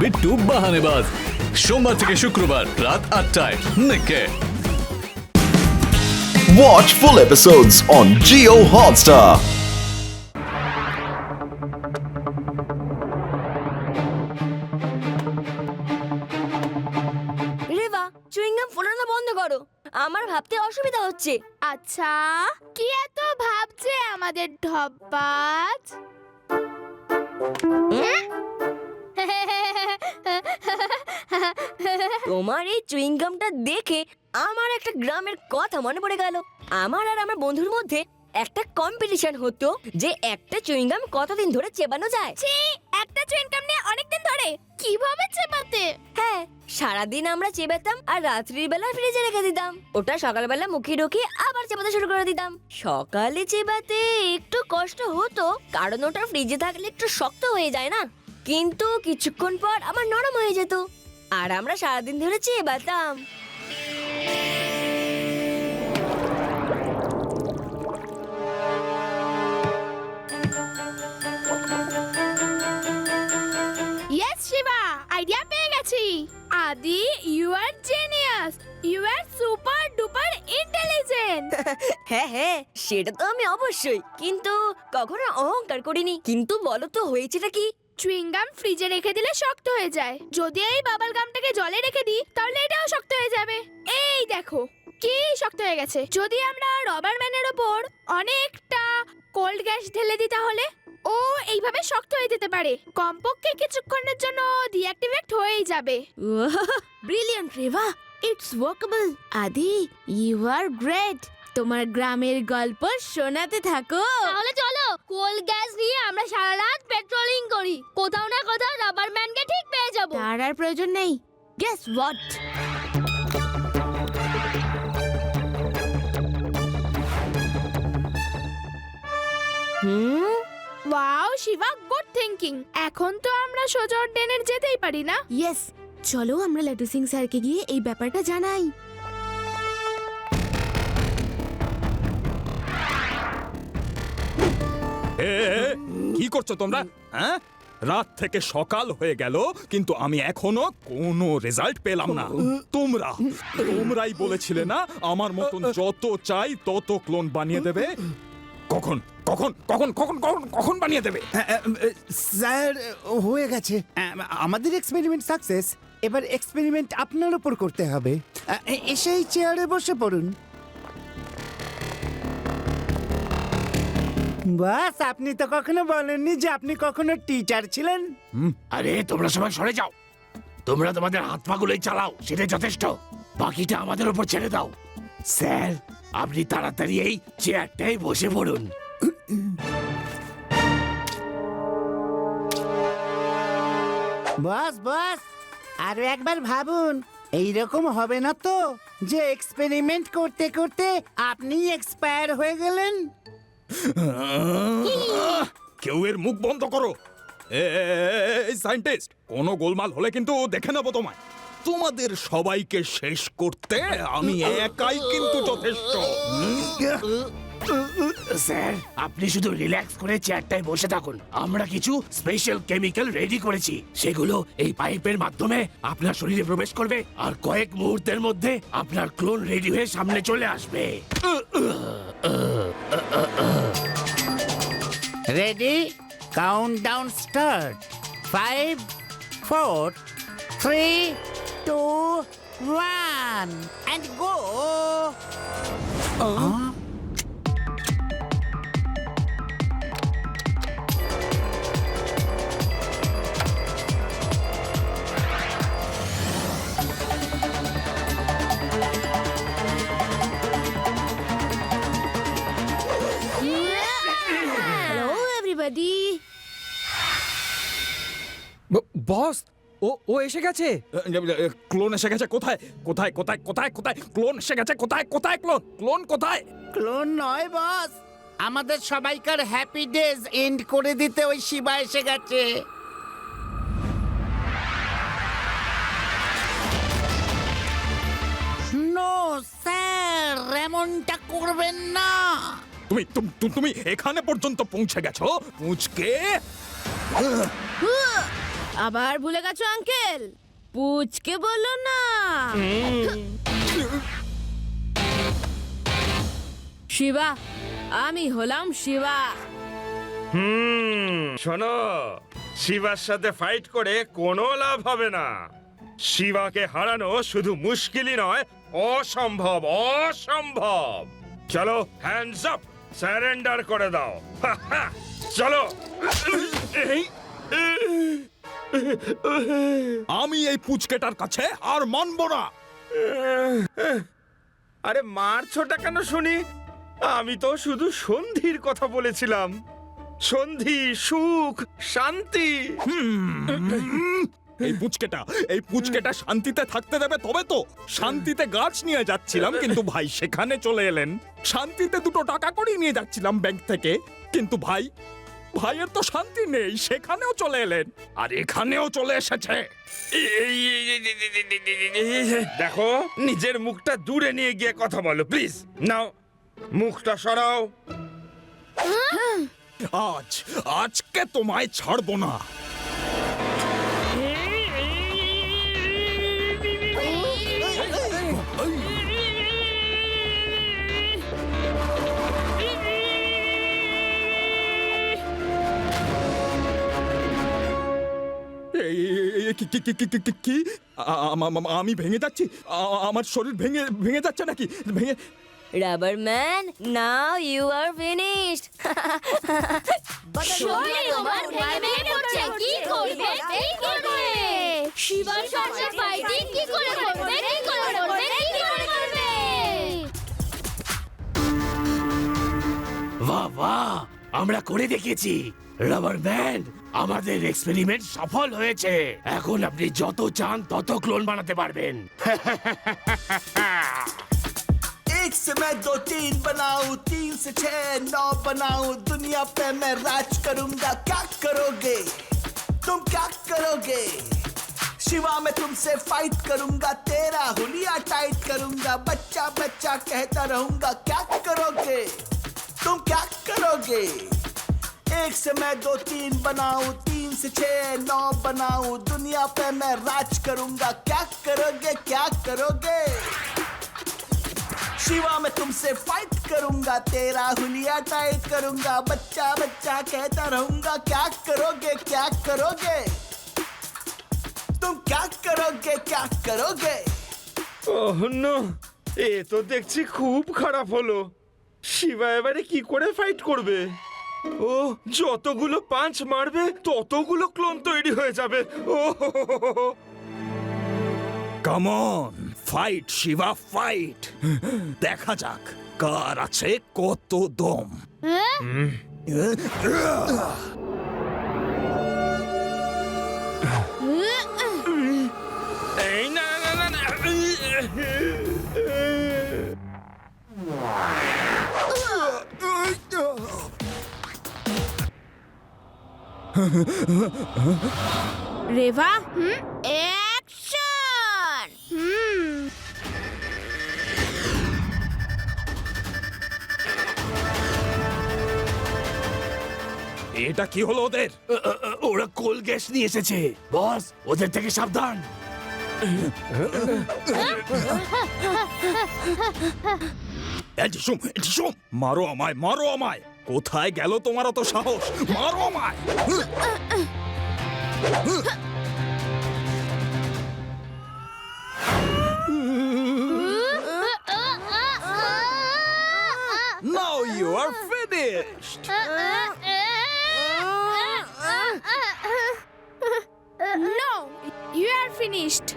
বিট্টু বাহানেবাজ সোমবার থেকে শুক্রবার রাত আটটায় নিকে। Watch full episodes on Geo Hotstar. Reba chewing gum ফোলানো বন্ধ করো। আমার ভাবতে অসুবিধা হচ্ছে। আচ্ছা কি এত ভাবছে আমাদের ঢব্বাজ? তোমার এই চুইংগামটা দেখে আমার একটা গ্রামের কথা মনে পড়ে গেল। আমার আর আমার বন্ধুর মধ্যে একটা কম্পিটিশন হতো যে একটা চুইংগাম কতদিন ধরে চেবানো যায়। ছি একটা চুইনকাম নিয়ে অনেকদিন ধরে কীভাবে চেপাতে হ্যাঁ সারাদিন আমরা চেবাতাম আর রাত্রির বেলা ফ্রিজে রেখে দিতাম। ওটা সকালবেলা মুখে ঢুকিয়ে আবার চেবাতে শুরু করে দিতাম। সকালে চেবাতে একটু কষ্ট হতো কারণ ওটা ফ্রিজে থাকলে একটু শক্ত হয়ে যায় না? কিন্তু কিছুক্ষণ পর আমার নরম হয়ে যেত। আর আমরা সারাদিন ধরে চেবাতাম ইয়েস শিবা আইডিয়া পেয়ে গেছি। Adi you are genius you are super duper intelligent হ্যাঁ হ্যাঁ সেটা তো আমি অবশ্যই। কিন্তু কখনো অহংকার করিনি। কিন্তু বলো তো হয়েছেটা কি? চুইংগাম ফ্রিজে রেখে দিলে শক্ত হয়ে যায়। যদি এই বাবল গামটাকে জলে রেখে দিই, তাহলে এটাও শক্ত হয়ে যাবে। এই দেখো, কি শক্ত হয়ে গেছে। যদি আমরা রবার ম্যানের ওপর অনেকটা কোল্ড গ্যাস ঢেলে দিই তাহলে, ও এইভাবে শক্ত হয়ে যেতে পারে। কমপক্ষে কিছুক্ষণের জন্য ডিঅ্যাক্টিভেট হয়েই যাবে। Brilliant Reva it's workable Adi you are great তোমার গ্রামের গল্প শোনাতে থাকো। তাহলে চলো কোল গ্যাস নিয়ে আমরা সারা রাত পেট্রোলিং করি। কোথাও না কোথাও রাবার ম্যানকে ঠিক পেয়ে যাব। তার আর প্রয়োজন নেই। Guess what hmm? Wow Shiva good thinking এখন তো আমরা সোজা ডেনের যেতেই পারি না। ইয়েস চলো আমরা লাড্ডু সিং স্যারকে গিয়ে এই ব্যাপারটা জানাই। কি করছ তোমরা? হ্যাঁ? রাত থেকে সকাল হয়ে গেল, কিন্তু আমি এখনও কোনো রেজাল্ট পেলাম না। তোমরা, তোমরাই বলেছিলে না, আমার মতন যত চাই তত ক্লোন বানিয়ে দেবে। কখন? কখন? কখন? কখন? কখন? কখন বানিয়ে দেবে? স্যার, হয়ে গেছে। আমাদের এক্সপেরিমেন্ট সাকসেস এবার এক্সপেরিমেন্ট আপনার উপর করতে হবে। এসেই চেয়ারে বসে পড়ুন। বাস আপনি তো কখনো বলেননি যে আপনি কখনো টিচার ছিলেন। আরে তোমরা সবাই সরে যাও। তোমরা তোমাদের হাত পাগুলোই চালাও সেটাই যথেষ্ট। বাকিটা আমাদের উপর ছেড়ে দাও। স্যার আপনি তাড়াতাড়ি এই চেয়ারটাই বসে পড়ুন। বাস বাস আরও একবার ভাবুন এইরকম হবে না তো যে এক্সপেরিমেন্ট করতে করতে আপনি এক্সপায়ার হয়ে গেলেন? কেউ এর মুখ বন্ধ করো। এই সায়েন্টিস্ট, কোনো গোলমাল হলে কিন্তু দেখে নেব তোমায়। তোমাদের সবাইকে শেষ করতে আমি একাই কিন্তু যথেষ্ট। স্যার, আপনি শুধু রিল্যাক্স করে চেয়ারটায় বসে থাকুন। আমরা কিছু স্পেশাল কেমিক্যাল রেডি করেছি। সেগুলো এই পাইপের মাধ্যমে আপনার শরীরে প্রবেশ করবে আর কয়েক মুহূর্তের মধ্যে আপনার ক্লোন রেডি হয়ে সামনে চলে আসবে। Ready? Countdown start. Five, four, three, two, one, and go! Oh. Huh? বস ও ও এসে গেছে? ক্লোন এসে গেছে কোথায়? কোথায় কোথায় কোথায় কোথায়? ক্লোন এসে গেছে কোথায় কোথায় ক্লোন? ক্লোন কোথায়? ক্লোন নয় বস। আমাদের সবাইকার হ্যাপি ডেজ এন্ড করে দিতে ওই শিবা এসে গেছে। নো স্যার এমনটা করবেন না। তুমি তুম- এখানে পর্যন্ত পৌঁছে গেছো? পুঁচকে আবার ভুলে গেছো, আঙ্কেল? পুচকে বলো না। শিবা, আমি হলাম শিবা। হুম, শোনো, শিবার সাথে ফাইট করে কোনো লাভ হবে না। শিবাকে হারানো শুধু মুশকিলই নয়, অসম্ভব অসম্ভব। চলো হ্যান্ডস আপ স্যারেন্ডার করে দাও। চলো। আমি এই পুচকেটার কাছে আর মানবো না। আরে মারছোটা কেন শুনি? আমি তো শুধু সন্ধির কথা বলেছিলাম। সন্ধি সুখ শান্তি। এই পুচকেটা এই পুচকেটা শান্তিতে থাকতে দেবে তবে তো। শান্তিতে গাছ নিয়ে যাচ্ছিলাম কিন্তু ভাই সেখানে চলে এলেন। শান্তিতে দুটো টাকা করেই নিয়ে যাচ্ছিলাম ব্যাংক থেকে। কিন্তু ভাই ভাইয়ের তো শান্তি নেই সেখানেও চলে এলেন আর এখানেও চলে এসেছে দেখো নিজের মুখটা দূরে নিয়ে গিয়ে কথা বলো প্লিজ নাও মুখটা সরাও আজ আজকে তোমায় ছাড়বো না কি- কি- কি- কি- কি- কি- কি? আ- আ- আ- আমি ভেঙে যাচ্ছি। আ- আমার শরীর ভেঙে ভেঙে যাচ্ছে নাকি? ভেঙে rubber man now you are finished শরীর তোমার ভেঙে ভেঙে পড়ছে। কি করবে? কি করবে? শিবার সাথে ফাইটিং কি করে করবে? কি করে করবে। কি করে করবে। বাহ বাহ আমরা করে দেখিয়েছি রাবার ব্যান্ড আমাদের এক্সপেরিমেন্ট সফল হয়েছে এখন আপনি যত চান তত ক্লোন বানাতে পারবেন एक से मैं दो तीन बनाऊं तीन से छह नौ बनाऊं दुनिया पे मैं राज करूंगा क्या करोगे तुम क्या करोगे शिवा मैं तुमसे फाइट करूंगा तेरा हुलिया टाइट करूंगा बच्चा बच्चा कहता रहूंगा क्या करोगे तुम क्या करोगे एक से मैं दो तीन बनाऊं तीन से छह नौ बनाऊं दुनिया पे मैं राज करूंगा क्या करोगे क्या करोगे शिवा मैं तुमसे फाइट करूंगा तेरा हुलिया टाइट करूंगा बच्चा बच्चा कहता रहूंगा क्या करोगे क्या करोगे तुम क्या करोगे क्या करोगे ওহ নো এ তো দেখছি খুব খারাপ হলো শিবা এবারে কি করে ফাইট করবে? ও যতগুলো পাঁচ মারবে ততগুলো ক্লোন তৈরি হয়ে যাবে। ও come on fight Shiva fight দেখা যাক কার আছে কত দম। রেভা? অ্যাকশন! হুম। এটা কি হলো ওদের? ওরা কোল গ্যাস নিয়ে এসেছে। বস ওদের থেকে সাবধান। মারো আমায় মারো আমায়। কোথায় গেল তোমার অত সাহস মারো আমায় Now you are finished. Uh, uh. are finished.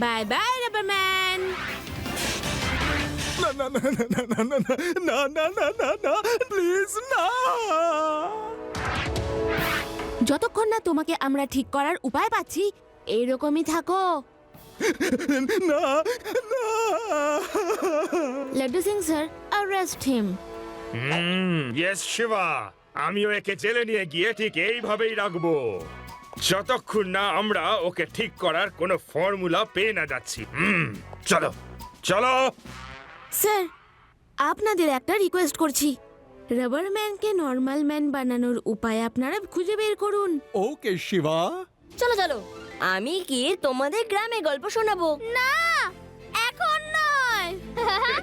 Bye bye rubber man না না না না না না না না না না না প্লিজ না যতক্ষণ না তোমাকে আমরা ঠিক করার উপায় পাচ্ছি এইরকমই থাকো না না Laddu Singh sir arrest him yes Shiva আমিও একে জেলে নিয়ে গিয়ে ঠিক এইভাবেই রাখব। যতক্ষণ না আমরা ওকে ঠিক করার কোনো ফর্মুলা পেয়ে না যাচ্ছি। হুম চলো চলো। স্যার আপনাদের একটা রিকোয়েস্ট করছি। রাবার ম্যানকে নর্মাল ম্যান বানানোর উপায় আপনারা খুঁজে বের করুন। ওকে শিবা চলো চলো। আমি কি তোমাদের গ্রামে গল্প শোনাবো? না!